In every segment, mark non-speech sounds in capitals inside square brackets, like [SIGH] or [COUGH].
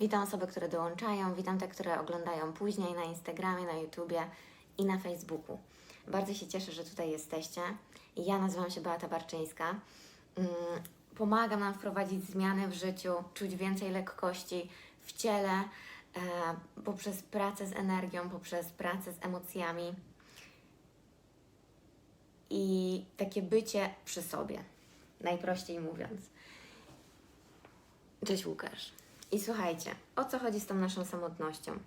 Witam osoby, które dołączają, witam te, które oglądają później na Instagramie, na YouTubie i na Facebooku. Bardzo się cieszę, że tutaj jesteście. Ja nazywam się Beata Barczyńska. Mm, Pomagam nam wprowadzić zmiany w życiu, czuć więcej lekkości w ciele e, poprzez pracę z energią, poprzez pracę z emocjami i takie bycie przy sobie, najprościej mówiąc. Cześć Łukasz. I słuchajcie, o co chodzi z tą naszą samotnością?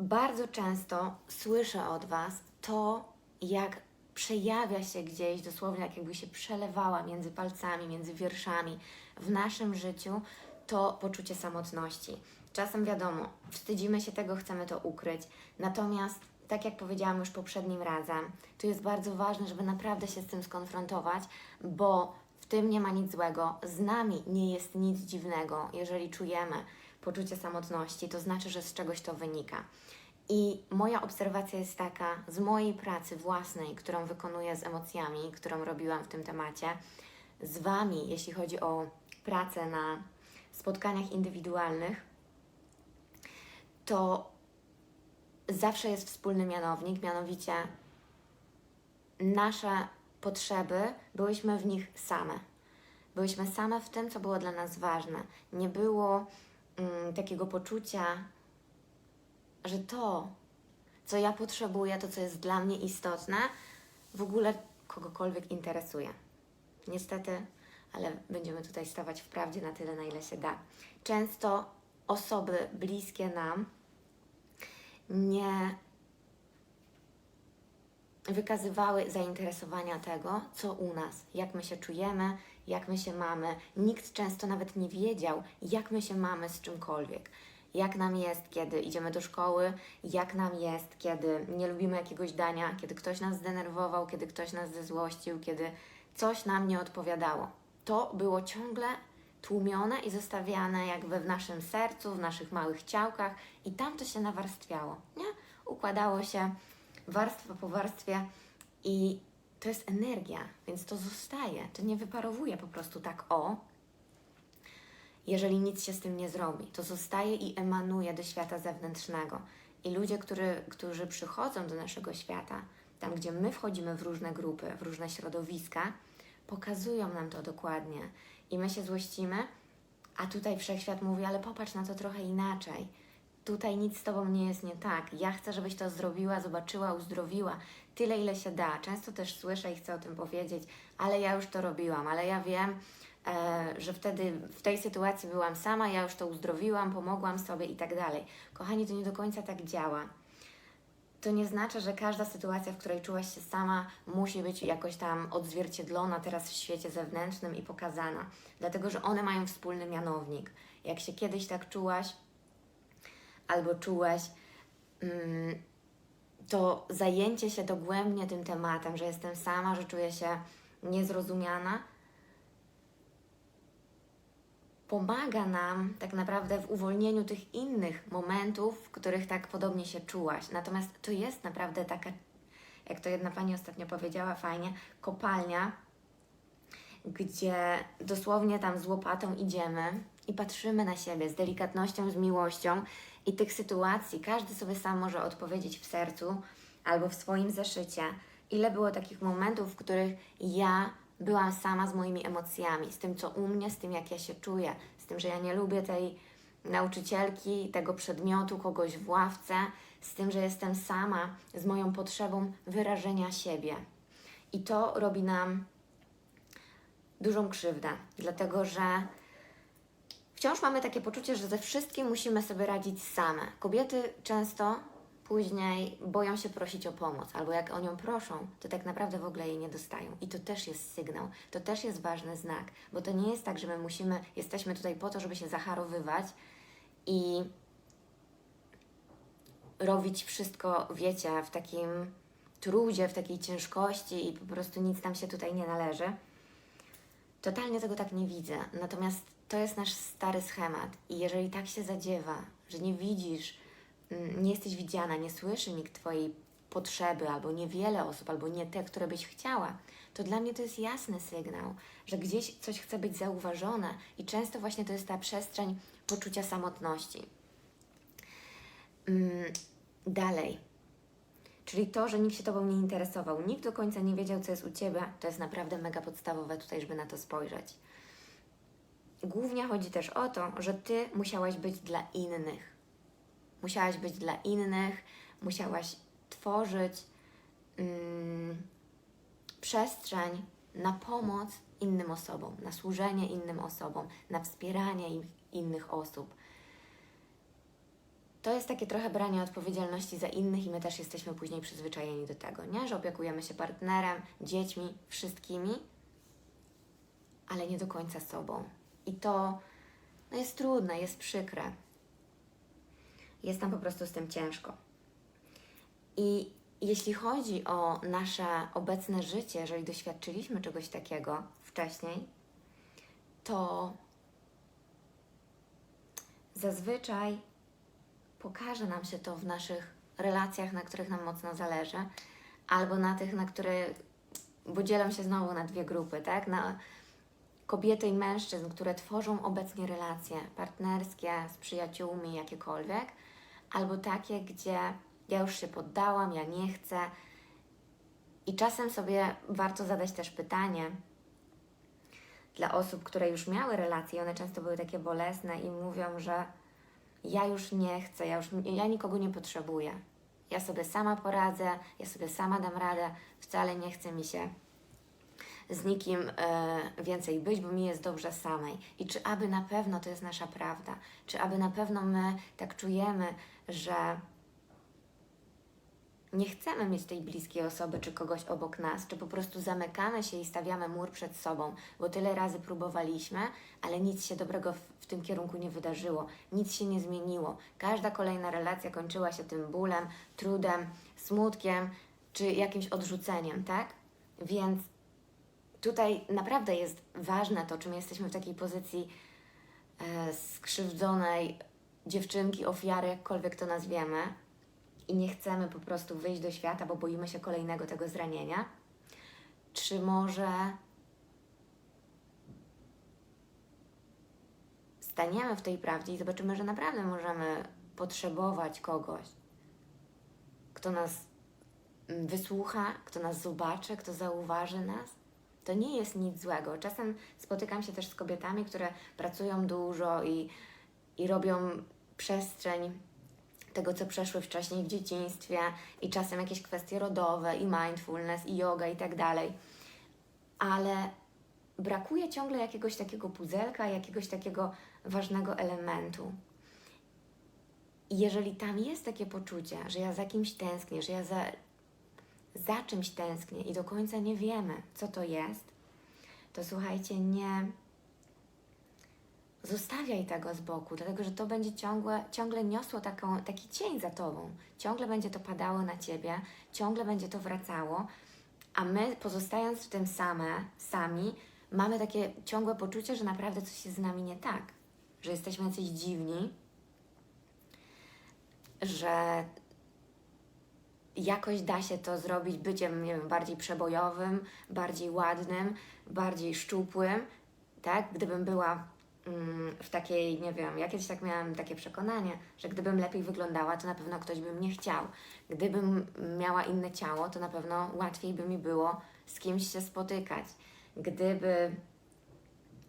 Bardzo często słyszę od Was to, jak przejawia się gdzieś, dosłownie jak jakby się przelewała między palcami, między wierszami w naszym życiu, to poczucie samotności. Czasem wiadomo, wstydzimy się tego, chcemy to ukryć, natomiast tak jak powiedziałam już poprzednim razem, to jest bardzo ważne, żeby naprawdę się z tym skonfrontować, bo tym nie ma nic złego, z nami nie jest nic dziwnego, jeżeli czujemy poczucie samotności, to znaczy, że z czegoś to wynika. I moja obserwacja jest taka, z mojej pracy własnej, którą wykonuję z emocjami, którą robiłam w tym temacie, z Wami, jeśli chodzi o pracę na spotkaniach indywidualnych, to zawsze jest wspólny mianownik, mianowicie nasze potrzeby, byłyśmy w nich same. Byłyśmy same w tym, co było dla nas ważne. Nie było mm, takiego poczucia, że to, co ja potrzebuję, to, co jest dla mnie istotne, w ogóle kogokolwiek interesuje. Niestety, ale będziemy tutaj stawać w prawdzie na tyle, na ile się da. Często osoby bliskie nam nie wykazywały zainteresowania tego, co u nas, jak my się czujemy, jak my się mamy. Nikt często nawet nie wiedział, jak my się mamy z czymkolwiek. Jak nam jest, kiedy idziemy do szkoły, jak nam jest, kiedy nie lubimy jakiegoś dania, kiedy ktoś nas zdenerwował, kiedy ktoś nas zezłościł, kiedy coś nam nie odpowiadało. To było ciągle tłumione i zostawiane jakby w naszym sercu, w naszych małych ciałkach i tam to się nawarstwiało, nie? Układało się warstwa po warstwie i to jest energia, więc to zostaje, to nie wyparowuje po prostu tak o, jeżeli nic się z tym nie zrobi. To zostaje i emanuje do świata zewnętrznego. I ludzie, którzy, którzy przychodzą do naszego świata, tam gdzie my wchodzimy w różne grupy, w różne środowiska, pokazują nam to dokładnie. I my się złościmy, a tutaj wszechświat mówi, ale popatrz na to trochę inaczej. Tutaj nic z Tobą nie jest nie tak. Ja chcę, żebyś to zrobiła, zobaczyła, uzdrowiła. Tyle, ile się da. Często też słyszę i chcę o tym powiedzieć, ale ja już to robiłam, ale ja wiem, e, że wtedy w tej sytuacji byłam sama, ja już to uzdrowiłam, pomogłam sobie i tak dalej. Kochani, to nie do końca tak działa. To nie znaczy, że każda sytuacja, w której czułaś się sama, musi być jakoś tam odzwierciedlona teraz w świecie zewnętrznym i pokazana, dlatego że one mają wspólny mianownik. Jak się kiedyś tak czułaś, albo czułeś, mm, to zajęcie się dogłębnie tym tematem, że jestem sama, że czuję się niezrozumiana, pomaga nam tak naprawdę w uwolnieniu tych innych momentów, w których tak podobnie się czułaś. Natomiast to jest naprawdę taka, jak to jedna pani ostatnio powiedziała fajnie, kopalnia, gdzie dosłownie tam z łopatą idziemy i patrzymy na siebie z delikatnością, z miłością i tych sytuacji każdy sobie sam może odpowiedzieć w sercu albo w swoim zeszycie. Ile było takich momentów, w których ja byłam sama z moimi emocjami, z tym, co u mnie, z tym, jak ja się czuję, z tym, że ja nie lubię tej nauczycielki, tego przedmiotu, kogoś w ławce, z tym, że jestem sama z moją potrzebą wyrażenia siebie. I to robi nam dużą krzywdę, dlatego że wciąż mamy takie poczucie, że ze wszystkim musimy sobie radzić same. Kobiety często później boją się prosić o pomoc, albo jak o nią proszą, to tak naprawdę w ogóle jej nie dostają. I to też jest sygnał, to też jest ważny znak, bo to nie jest tak, że my musimy, jesteśmy tutaj po to, żeby się zacharowywać i robić wszystko, wiecie, w takim trudzie, w takiej ciężkości i po prostu nic nam się tutaj nie należy. Totalnie tego tak nie widzę. Natomiast to jest nasz stary schemat. I jeżeli tak się zadziewa, że nie widzisz, mm, nie jesteś widziana, nie słyszy nikt Twojej potrzeby, albo niewiele osób, albo nie te, które byś chciała, to dla mnie to jest jasny sygnał, że gdzieś coś chce być zauważone i często właśnie to jest ta przestrzeń poczucia samotności. Mm, dalej. Czyli to, że nikt się Tobą nie interesował, nikt do końca nie wiedział, co jest u Ciebie, to jest naprawdę mega podstawowe tutaj, żeby na to spojrzeć. Głównie chodzi też o to, że Ty musiałaś być dla innych. Musiałaś być dla innych, musiałaś tworzyć mm, przestrzeń na pomoc innym osobom, na służenie innym osobom, na wspieranie im, innych osób. To jest takie trochę branie odpowiedzialności za innych i my też jesteśmy później przyzwyczajeni do tego, nie? Że opiekujemy się partnerem, dziećmi, wszystkimi, ale nie do końca sobą. I to no jest trudne, jest przykre. Jest nam po prostu z tym ciężko. I jeśli chodzi o nasze obecne życie, jeżeli doświadczyliśmy czegoś takiego wcześniej, to zazwyczaj pokaże nam się to w naszych relacjach, na których nam mocno zależy, albo na tych, na które, bo dzielą się znowu na dwie grupy, tak? Na kobiety i mężczyzn, które tworzą obecnie relacje partnerskie z przyjaciółmi, jakiekolwiek, albo takie, gdzie ja już się poddałam, ja nie chcę. I czasem sobie warto zadać też pytanie dla osób, które już miały relacje, one często były takie bolesne i mówią, że ja już nie chcę, ja, już, ja nikogo nie potrzebuję. Ja sobie sama poradzę, ja sobie sama dam radę, wcale nie chce mi się z nikim e, więcej być, bo mi jest dobrze samej. I czy aby na pewno to jest nasza prawda? Czy aby na pewno my tak czujemy, że nie chcemy mieć tej bliskiej osoby czy kogoś obok nas, czy po prostu zamykamy się i stawiamy mur przed sobą, bo tyle razy próbowaliśmy, ale nic się dobrego w, w tym kierunku nie wydarzyło, nic się nie zmieniło. Każda kolejna relacja kończyła się tym bólem, trudem, smutkiem czy jakimś odrzuceniem, tak? Więc tutaj naprawdę jest ważne to, czy my jesteśmy w takiej pozycji e, skrzywdzonej dziewczynki, ofiary, jakkolwiek to nazwiemy, i nie chcemy po prostu wyjść do świata, bo boimy się kolejnego tego zranienia? Czy może staniemy w tej prawdzie i zobaczymy, że naprawdę możemy potrzebować kogoś, kto nas mm, wysłucha, kto nas zobaczy, kto zauważy nas? To nie jest nic złego. Czasem spotykam się też z kobietami, które pracują dużo i, i robią przestrzeń tego, co przeszły wcześniej w dzieciństwie i czasem jakieś kwestie rodowe i mindfulness i yoga i tak dalej. Ale brakuje ciągle jakiegoś takiego puzelka, jakiegoś takiego ważnego elementu. I jeżeli tam jest takie poczucie, że ja za kimś tęsknię, że ja za, za czymś tęsknię i do końca nie wiemy, co to jest, to słuchajcie, nie zostawiaj tego z boku, dlatego że to będzie ciągle, ciągle niosło taką, taki cień za tobą. Ciągle będzie to padało na ciebie, ciągle będzie to wracało, a my pozostając w tym same, sami, mamy takie ciągłe poczucie, że naprawdę coś jest z nami nie tak, że jesteśmy jacyś dziwni, że jakoś da się to zrobić byciem, nie wiem, bardziej przebojowym, bardziej ładnym, bardziej szczupłym, tak? Gdybym była mm, w takiej, nie wiem, ja kiedyś tak miałam takie przekonanie, że gdybym lepiej wyglądała, to na pewno ktoś by mnie chciał. Gdybym miała inne ciało, to na pewno łatwiej by mi było z kimś się spotykać. Gdyby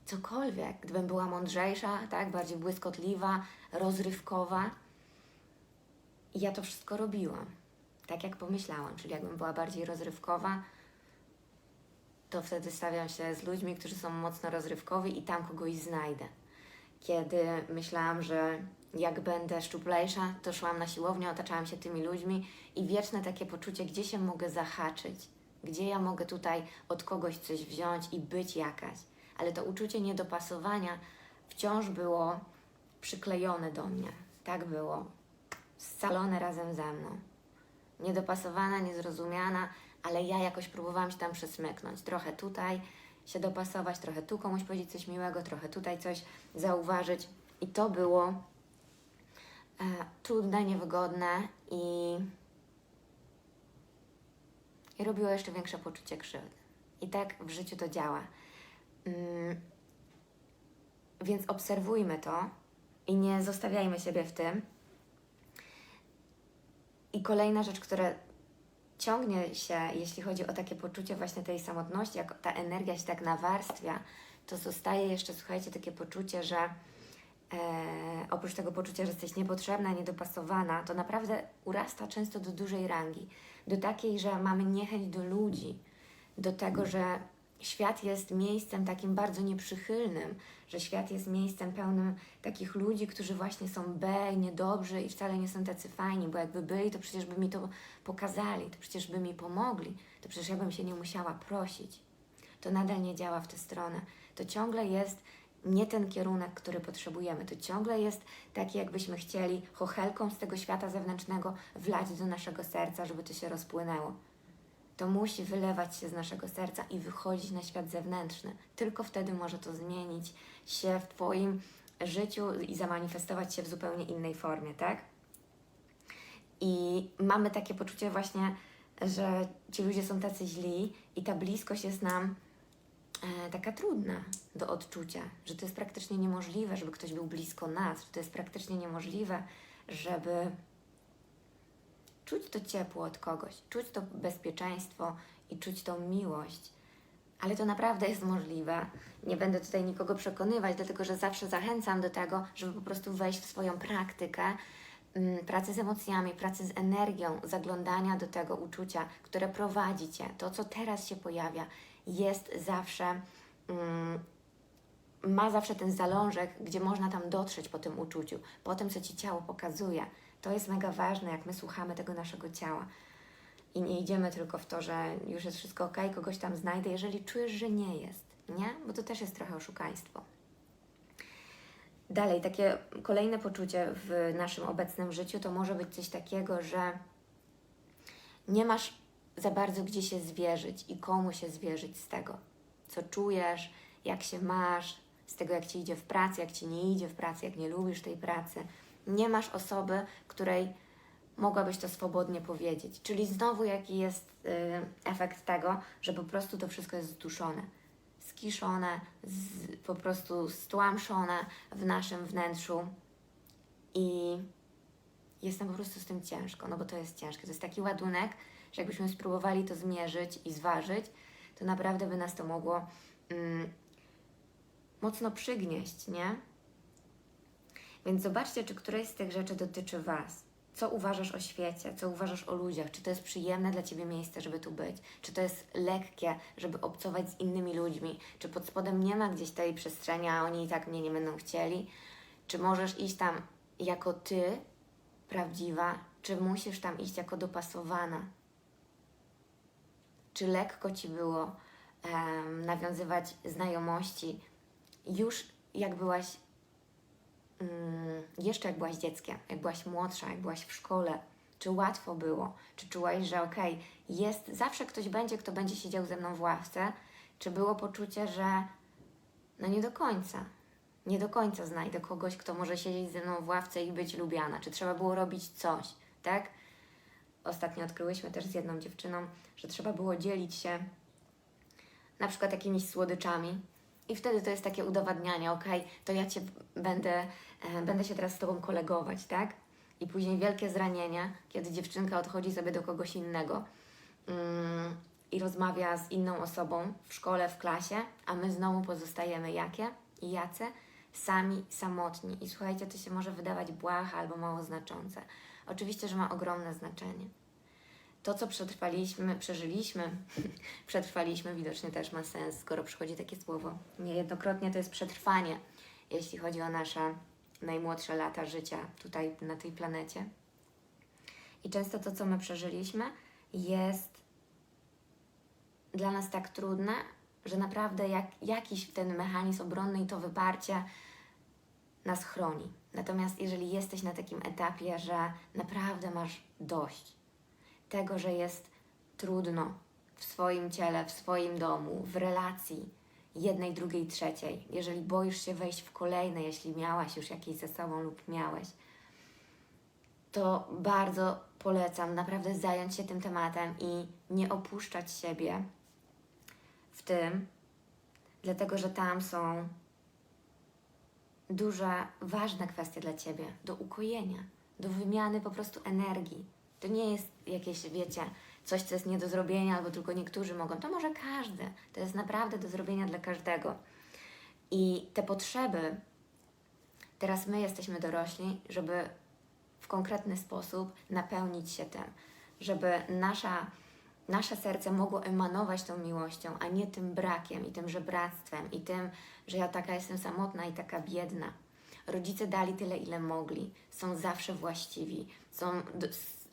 cokolwiek, gdybym była mądrzejsza, tak, bardziej błyskotliwa, rozrywkowa, ja to wszystko robiłam tak jak pomyślałam, czyli jakbym była bardziej rozrywkowa, to wtedy stawiam się z ludźmi, którzy są mocno rozrywkowi i tam kogoś znajdę. Kiedy myślałam, że jak będę szczuplejsza, to szłam na siłownię, otaczałam się tymi ludźmi i wieczne takie poczucie, gdzie się mogę zahaczyć, gdzie ja mogę tutaj od kogoś coś wziąć i być jakaś. Ale to uczucie niedopasowania wciąż było przyklejone do mnie. Tak było. Scalone razem ze mną niedopasowana, niezrozumiana, ale ja jakoś próbowałam się tam przesmyknąć. Trochę tutaj się dopasować, trochę tu komuś powiedzieć coś miłego, trochę tutaj coś zauważyć. I to było e, trudne, niewygodne i, i robiło jeszcze większe poczucie krzywdy. I tak w życiu to działa. Mm, więc obserwujmy to i nie zostawiajmy siebie w tym. I kolejna rzecz, która ciągnie się, jeśli chodzi o takie poczucie właśnie tej samotności, jak ta energia się tak nawarstwia, to zostaje jeszcze, słuchajcie, takie poczucie, że e, oprócz tego poczucia, że jesteś niepotrzebna, niedopasowana, to naprawdę urasta często do dużej rangi. Do takiej, że mamy niechęć do ludzi, do tego, że świat jest miejscem takim bardzo nieprzychylnym, że świat jest miejscem pełnym takich ludzi, którzy właśnie są B, niedobrzy i wcale nie są tacy fajni, bo jakby byli, to przecież by mi to pokazali, to przecież by mi pomogli, to przecież ja bym się nie musiała prosić. To nadal nie działa w tę stronę. To ciągle jest nie ten kierunek, który potrzebujemy. To ciągle jest taki, jakbyśmy chcieli chochelką z tego świata zewnętrznego wlać do naszego serca, żeby to się rozpłynęło to musi wylewać się z naszego serca i wychodzić na świat zewnętrzny. Tylko wtedy może to zmienić się w Twoim życiu i zamanifestować się w zupełnie innej formie, tak? I mamy takie poczucie właśnie, że ci ludzie są tacy źli i ta bliskość jest nam e, taka trudna do odczucia, że to jest praktycznie niemożliwe, żeby ktoś był blisko nas, że to jest praktycznie niemożliwe, żeby czuć to ciepło od kogoś, czuć to bezpieczeństwo i czuć tą miłość. Ale to naprawdę jest możliwe. Nie będę tutaj nikogo przekonywać, dlatego że zawsze zachęcam do tego, żeby po prostu wejść w swoją praktykę mm, pracy z emocjami, pracy z energią, zaglądania do tego uczucia, które prowadzi cię. To, co teraz się pojawia, jest zawsze. Mm, ma zawsze ten zalążek, gdzie można tam dotrzeć po tym uczuciu, po tym, co ci ciało pokazuje. To jest mega ważne, jak my słuchamy tego naszego ciała. I nie idziemy tylko w to, że już jest wszystko ok, kogoś tam znajdę, jeżeli czujesz, że nie jest, nie? Bo to też jest trochę oszukaństwo. Dalej, takie kolejne poczucie w naszym obecnym życiu to może być coś takiego, że nie masz za bardzo gdzie się zwierzyć i komu się zwierzyć z tego, co czujesz, jak się masz, z tego, jak ci idzie w pracy, jak ci nie idzie w pracy, jak nie lubisz tej pracy nie masz osoby, której mogłabyś to swobodnie powiedzieć. Czyli znowu jaki jest y, efekt tego, że po prostu to wszystko jest zduszone, skiszone, z, po prostu stłamszone w naszym wnętrzu i jest nam po prostu z tym ciężko, no bo to jest ciężkie. To jest taki ładunek, że jakbyśmy spróbowali to zmierzyć i zważyć, to naprawdę by nas to mogło mm, mocno przygnieść, nie? Więc zobaczcie, czy któreś z tych rzeczy dotyczy Was. Co uważasz o świecie, co uważasz o ludziach? Czy to jest przyjemne dla Ciebie miejsce, żeby tu być? Czy to jest lekkie, żeby obcować z innymi ludźmi? Czy pod spodem nie ma gdzieś tej przestrzeni, a oni i tak mnie nie będą chcieli? Czy możesz iść tam jako Ty, prawdziwa, czy musisz tam iść jako dopasowana? Czy lekko Ci było um, nawiązywać znajomości już jak byłaś Mm, jeszcze jak byłaś dzieckiem, jak byłaś młodsza, jak byłaś w szkole, czy łatwo było? Czy czułaś, że okej, okay, jest, zawsze ktoś będzie, kto będzie siedział ze mną w ławce? Czy było poczucie, że no nie do końca, nie do końca znajdę kogoś, kto może siedzieć ze mną w ławce i być lubiana? Czy trzeba było robić coś, tak? Ostatnio odkryłyśmy też z jedną dziewczyną, że trzeba było dzielić się na przykład jakimiś słodyczami, i wtedy to jest takie udowadnianie, ok, to ja Cię będę, e, będę się teraz z Tobą kolegować, tak? I później wielkie zranienie, kiedy dziewczynka odchodzi sobie do kogoś innego mm, i rozmawia z inną osobą w szkole, w klasie, a my znowu pozostajemy jakie i jace? Sami, samotni. I słuchajcie, to się może wydawać błahe albo mało znaczące. Oczywiście, że ma ogromne znaczenie to, co przetrwaliśmy, przeżyliśmy, [LAUGHS] przetrwaliśmy, widocznie też ma sens, skoro przychodzi takie słowo. Niejednokrotnie to jest przetrwanie, jeśli chodzi o nasze najmłodsze lata życia tutaj na tej planecie. I często to, co my przeżyliśmy, jest dla nas tak trudne, że naprawdę jak, jakiś ten mechanizm obronny i to wyparcie nas chroni. Natomiast jeżeli jesteś na takim etapie, że naprawdę masz dość, tego, że jest trudno w swoim ciele, w swoim domu, w relacji jednej, drugiej, trzeciej, jeżeli boisz się wejść w kolejne, jeśli miałaś już jakieś ze sobą lub miałeś, to bardzo polecam naprawdę zająć się tym tematem i nie opuszczać siebie w tym, dlatego że tam są duże, ważne kwestie dla Ciebie, do ukojenia, do wymiany po prostu energii. To nie jest jakieś, wiecie, coś, co jest nie do zrobienia, albo tylko niektórzy mogą. To może każdy. To jest naprawdę do zrobienia dla każdego. I te potrzeby, teraz my jesteśmy dorośli, żeby w konkretny sposób napełnić się tym, żeby nasza, nasze serce mogło emanować tą miłością, a nie tym brakiem i tym żebractwem i tym, że ja taka jestem samotna i taka biedna. Rodzice dali tyle, ile mogli, są zawsze właściwi, są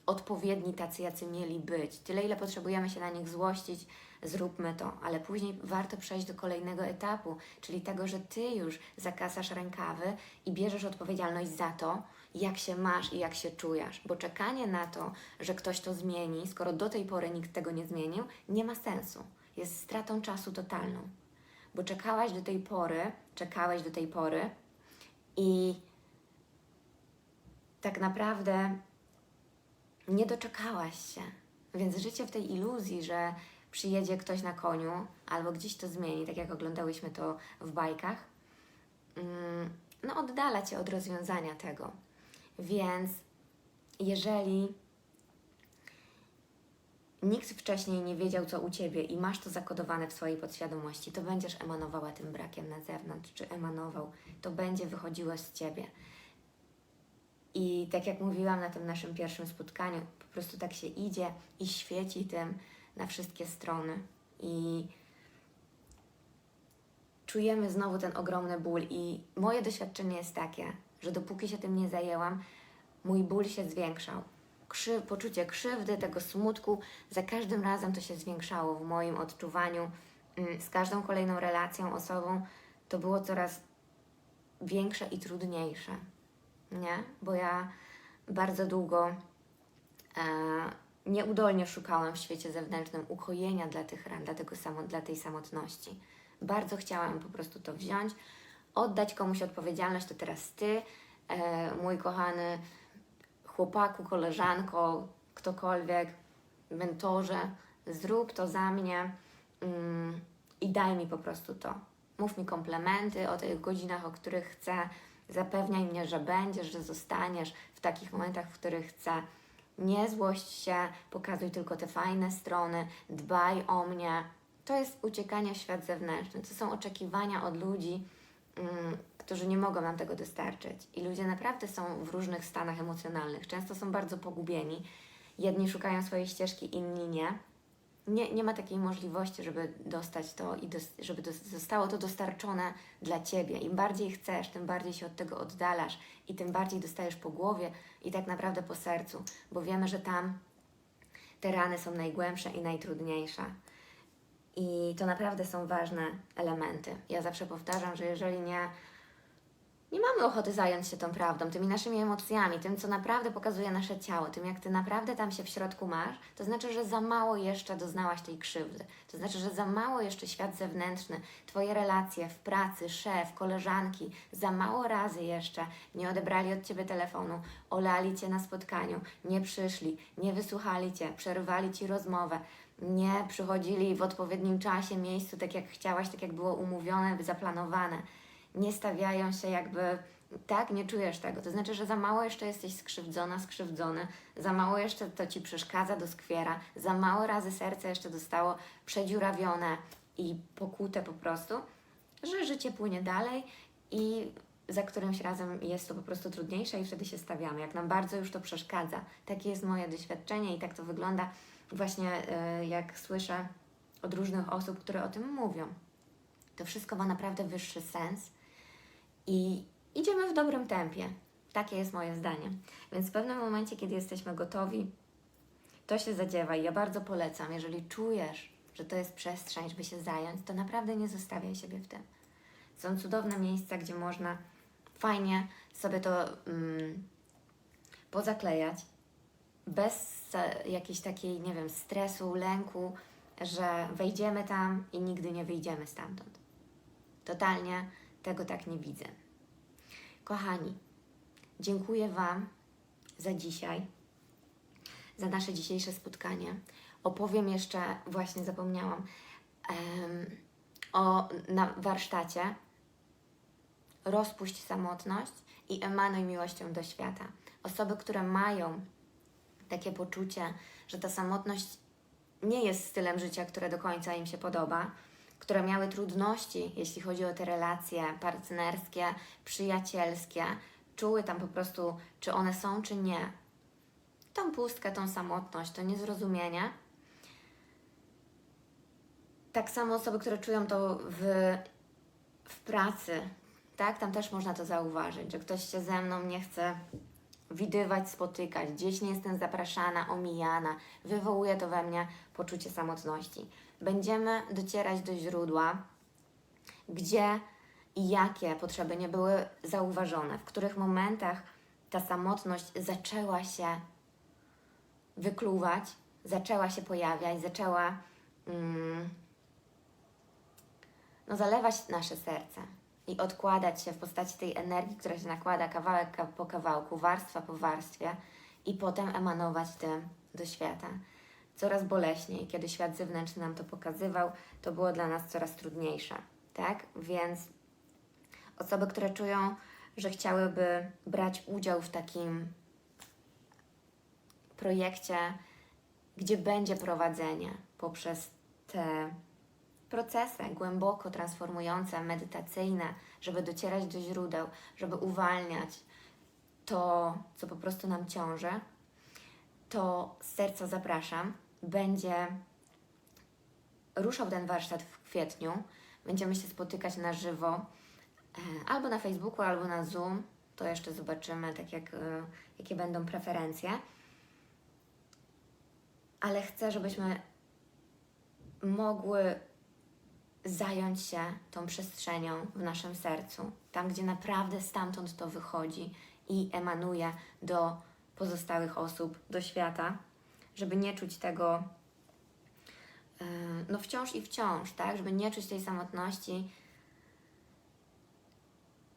odpowiedni tacy, jacy mieli być. Tyle, ile potrzebujemy się na nich złościć, zróbmy to, ale później warto przejść do kolejnego etapu, czyli tego, że Ty już zakasasz rękawy i bierzesz odpowiedzialność za to, jak się masz i jak się czujesz, bo czekanie na to, że ktoś to zmieni, skoro do tej pory nikt tego nie zmienił, nie ma sensu. Jest stratą czasu totalną, bo czekałaś do tej pory, czekałeś do tej pory i tak naprawdę nie doczekałaś się. Więc życie w tej iluzji, że przyjedzie ktoś na koniu albo gdzieś to zmieni, tak jak oglądałyśmy to w bajkach, mm, no oddala cię od rozwiązania tego. Więc jeżeli nikt wcześniej nie wiedział, co u ciebie i masz to zakodowane w swojej podświadomości, to będziesz emanowała tym brakiem na zewnątrz, czy emanował, to będzie wychodziło z ciebie. I tak jak mówiłam na tym naszym pierwszym spotkaniu, po prostu tak się idzie i świeci tym na wszystkie strony. I czujemy znowu ten ogromny ból. I moje doświadczenie jest takie, że dopóki się tym nie zajęłam, mój ból się zwiększał. Krzy, poczucie krzywdy, tego smutku, za każdym razem to się zwiększało w moim odczuwaniu. Mm, Z każdą kolejną relacją, osobą, to było coraz większe i trudniejsze nie? Bo ja bardzo długo e, nieudolnie szukałam w świecie zewnętrznym ukojenia dla tych ran, dla, tego samo, dla tej samotności. Bardzo chciałam po prostu to wziąć, oddać komuś odpowiedzialność, to teraz ty, e, mój kochany chłopaku, koleżanko, ktokolwiek, mentorze, zrób to za mnie mm, i daj mi po prostu to. Mów mi komplementy o tych godzinach, o których chcę, Zapewniaj mnie, że będziesz, że zostaniesz w takich momentach, w których chcę. Nie złość się, pokazuj tylko te fajne strony, dbaj o mnie. To jest uciekanie w świat zewnętrzny. To są oczekiwania od ludzi, mm, którzy nie mogą nam tego dostarczyć. I ludzie naprawdę są w różnych stanach emocjonalnych. Często są bardzo pogubieni. Jedni szukają swojej ścieżki, inni nie. Nie, nie ma takiej możliwości, żeby dostać to i żeby zostało to dostarczone dla Ciebie. Im bardziej chcesz, tym bardziej się od tego oddalasz i tym bardziej dostajesz po głowie i tak naprawdę po sercu, bo wiemy, że tam te rany są najgłębsze i najtrudniejsze. I to naprawdę są ważne elementy. Ja zawsze powtarzam, że jeżeli nie, nie mamy ochoty zająć się tą prawdą, tymi naszymi emocjami, tym, co naprawdę pokazuje nasze ciało, tym, jak ty naprawdę tam się w środku masz, to znaczy, że za mało jeszcze doznałaś tej krzywdy. To znaczy, że za mało jeszcze świat zewnętrzny, twoje relacje w pracy, szef, koleżanki, za mało razy jeszcze nie odebrali od ciebie telefonu, olali cię na spotkaniu, nie przyszli, nie wysłuchali cię, przerwali ci rozmowę. Nie przychodzili w odpowiednim czasie, miejscu, tak jak chciałaś, tak jak było umówione, zaplanowane nie stawiają się jakby, tak, nie czujesz tego. To znaczy, że za mało jeszcze jesteś skrzywdzona, skrzywdzony, za mało jeszcze to ci przeszkadza, doskwiera, za mało razy serce jeszcze dostało przedziurawione i pokute po prostu, że życie płynie dalej i za którymś razem jest to po prostu trudniejsze i wtedy się stawiamy, jak nam bardzo już to przeszkadza. Takie jest moje doświadczenie i tak to wygląda właśnie y, jak słyszę od różnych osób, które o tym mówią. To wszystko ma naprawdę wyższy sens i idziemy w dobrym tempie. Takie jest moje zdanie. Więc w pewnym momencie, kiedy jesteśmy gotowi, to się zadziewa i ja bardzo polecam, jeżeli czujesz, że to jest przestrzeń, żeby się zająć, to naprawdę nie zostawiaj siebie w tym. Są cudowne miejsca, gdzie można fajnie sobie to mm, pozaklejać, bez jakiejś takiej, nie wiem, stresu, lęku, że wejdziemy tam i nigdy nie wyjdziemy stamtąd. Totalnie tego tak nie widzę. Kochani, dziękuję Wam za dzisiaj, za nasze dzisiejsze spotkanie. Opowiem jeszcze, właśnie zapomniałam, em, o, na warsztacie rozpuść samotność i emanuj miłością do świata. Osoby, które mają takie poczucie, że ta samotność nie jest stylem życia, które do końca im się podoba, które miały trudności, jeśli chodzi o te relacje partnerskie, przyjacielskie, czuły tam po prostu, czy one są, czy nie. Tą pustkę, tą samotność, to niezrozumienie. Tak samo osoby, które czują to w, w pracy, tak? Tam też można to zauważyć, że ktoś się ze mną nie chce widywać, spotykać, gdzieś nie jestem zapraszana, omijana, wywołuje to we mnie poczucie samotności. Będziemy docierać do źródła, gdzie i jakie potrzeby nie były zauważone, w których momentach ta samotność zaczęła się wykluwać, zaczęła się pojawiać, zaczęła mm, no, zalewać nasze serce i odkładać się w postaci tej energii, która się nakłada kawałek ka- po kawałku, warstwa po warstwie i potem emanować tym do świata. Coraz boleśniej, kiedy świat zewnętrzny nam to pokazywał, to było dla nas coraz trudniejsze, tak? Więc osoby, które czują, że chciałyby brać udział w takim projekcie, gdzie będzie prowadzenie poprzez te procesy głęboko transformujące, medytacyjne, żeby docierać do źródeł, żeby uwalniać to, co po prostu nam ciąży, to z serca zapraszam. Będzie ruszał ten warsztat w kwietniu. Będziemy się spotykać na żywo e, albo na Facebooku, albo na Zoom. To jeszcze zobaczymy, tak jak, e, jakie będą preferencje. Ale chcę, żebyśmy mogły zająć się tą przestrzenią w naszym sercu, tam gdzie naprawdę stamtąd to wychodzi i emanuje do pozostałych osób, do świata, żeby nie czuć tego yy, no wciąż i wciąż, tak, żeby nie czuć tej samotności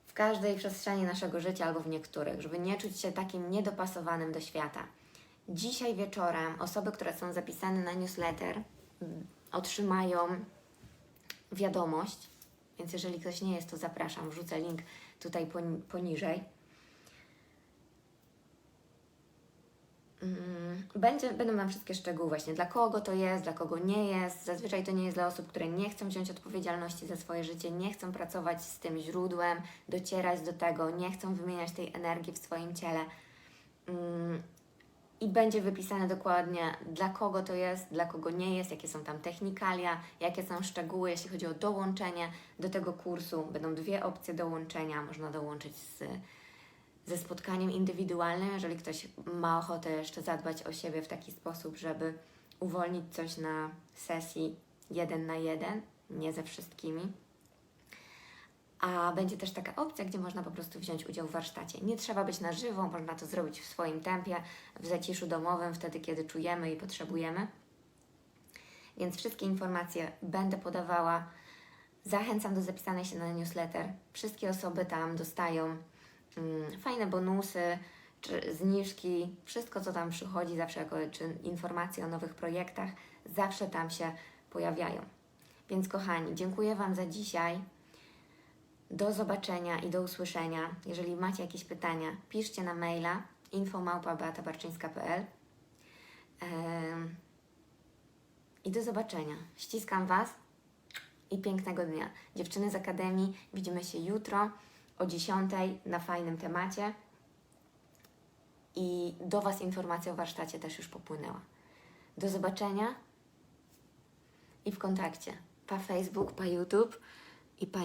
w każdej przestrzeni naszego życia albo w niektórych, żeby nie czuć się takim niedopasowanym do świata. Dzisiaj wieczorem osoby, które są zapisane na newsletter, mm, otrzymają wiadomość, więc jeżeli ktoś nie jest, to zapraszam, wrzucę link tutaj poni- poniżej. Będzie, będą nam wszystkie szczegóły właśnie, dla kogo to jest, dla kogo nie jest. Zazwyczaj to nie jest dla osób, które nie chcą wziąć odpowiedzialności za swoje życie, nie chcą pracować z tym źródłem, docierać do tego, nie chcą wymieniać tej energii w swoim ciele. Mm, i będzie wypisane dokładnie, dla kogo to jest, dla kogo nie jest, jakie są tam technikalia, jakie są szczegóły, jeśli chodzi o dołączenie do tego kursu. Będą dwie opcje dołączenia. Można dołączyć z, ze spotkaniem indywidualnym, jeżeli ktoś ma ochotę jeszcze zadbać o siebie w taki sposób, żeby uwolnić coś na sesji jeden na jeden, nie ze wszystkimi. A będzie też taka opcja, gdzie można po prostu wziąć udział w warsztacie. Nie trzeba być na żywo, można to zrobić w swoim tempie, w zaciszu domowym, wtedy kiedy czujemy i potrzebujemy. Więc wszystkie informacje będę podawała. Zachęcam do zapisania się na newsletter. Wszystkie osoby tam dostają fajne bonusy, czy zniżki, wszystko co tam przychodzi, zawsze jako czy informacje o nowych projektach, zawsze tam się pojawiają. Więc kochani, dziękuję Wam za dzisiaj. Do zobaczenia i do usłyszenia. Jeżeli macie jakieś pytania, piszcie na maila infomałpa.beatabarczyńska.pl I do zobaczenia. Ściskam Was i pięknego dnia. Dziewczyny z Akademii, widzimy się jutro o 10 na fajnym temacie. I do Was informacja o warsztacie też już popłynęła. Do zobaczenia i w kontakcie. Pa Facebook, pa YouTube i pa